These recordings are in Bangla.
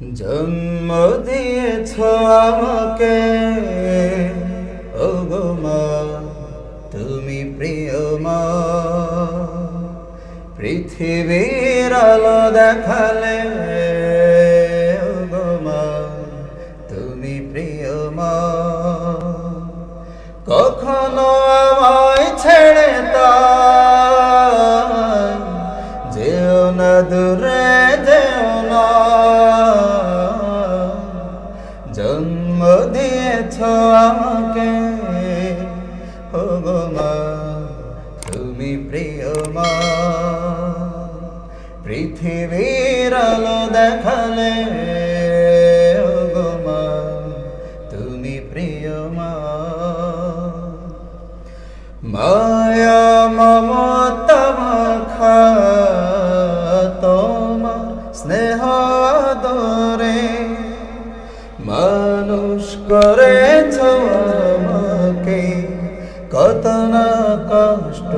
জন্ম দিয়েছ আমাকে। ও গো মা, তুমি প্রিয় মা, পৃথিবীর আলো দেখালে। ও গো মা, তুমি প্রিয় মা, কখনো আমায় ছেড়ে তাই যেও না দূরে দিয়েছ আমাকে? ও গো মা তুমি প্রিয় মা পৃথিবীর আলো দেখালে করেছ আমাকে, কত না কষ্ট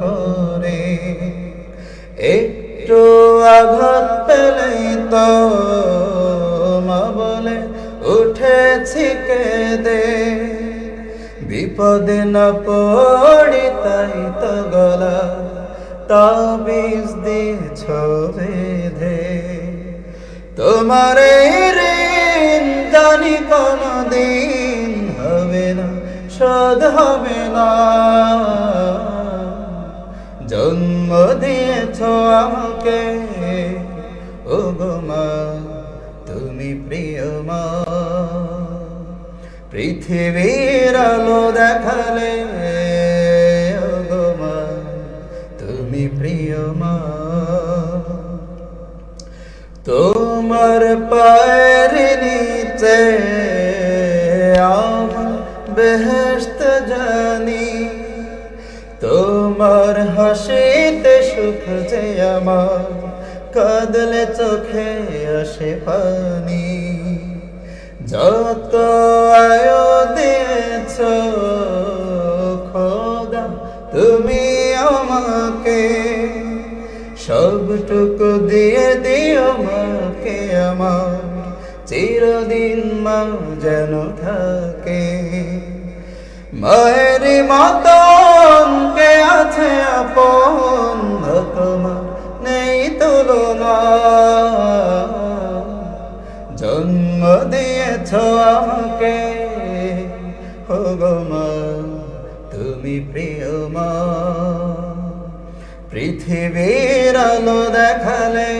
করে। একটু আঘাত পেলেই তো মা বলে, উঠেছি কেঁদে। বিপদে না পড়ি তাই তো গলা তাবিজ দিয়েছ বেঁধে। তোমার জানি কোনো দিন হবে না, শোধ হবে না। জন্ম দিয়েছ আমাকে ও তুমি প্রিয় মা। পৃথিবীর আলো দেখালে মা, তুমি প্রিয় মা। তোমার পায়ের তোমার হাসিতে সুখ যে আমার, কাঁদলে চোখে আসে পানি। যত আয়ো দিয়েছ, খোদা, তুমি আমাকে সবটুকু দিয়ে দিও মাকে আমার। চিরদিন মা যেন থাকে। মায়ের মতন কে আছে আপন তোমার নেই তুলনা। জন্ম দিয়েছ আমাকে তুমি প্রিয় মা পৃথিবীর আলো দেখালে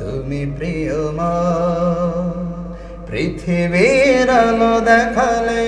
তুমি প্রিয় মা পৃথিবীর আলো দেখালে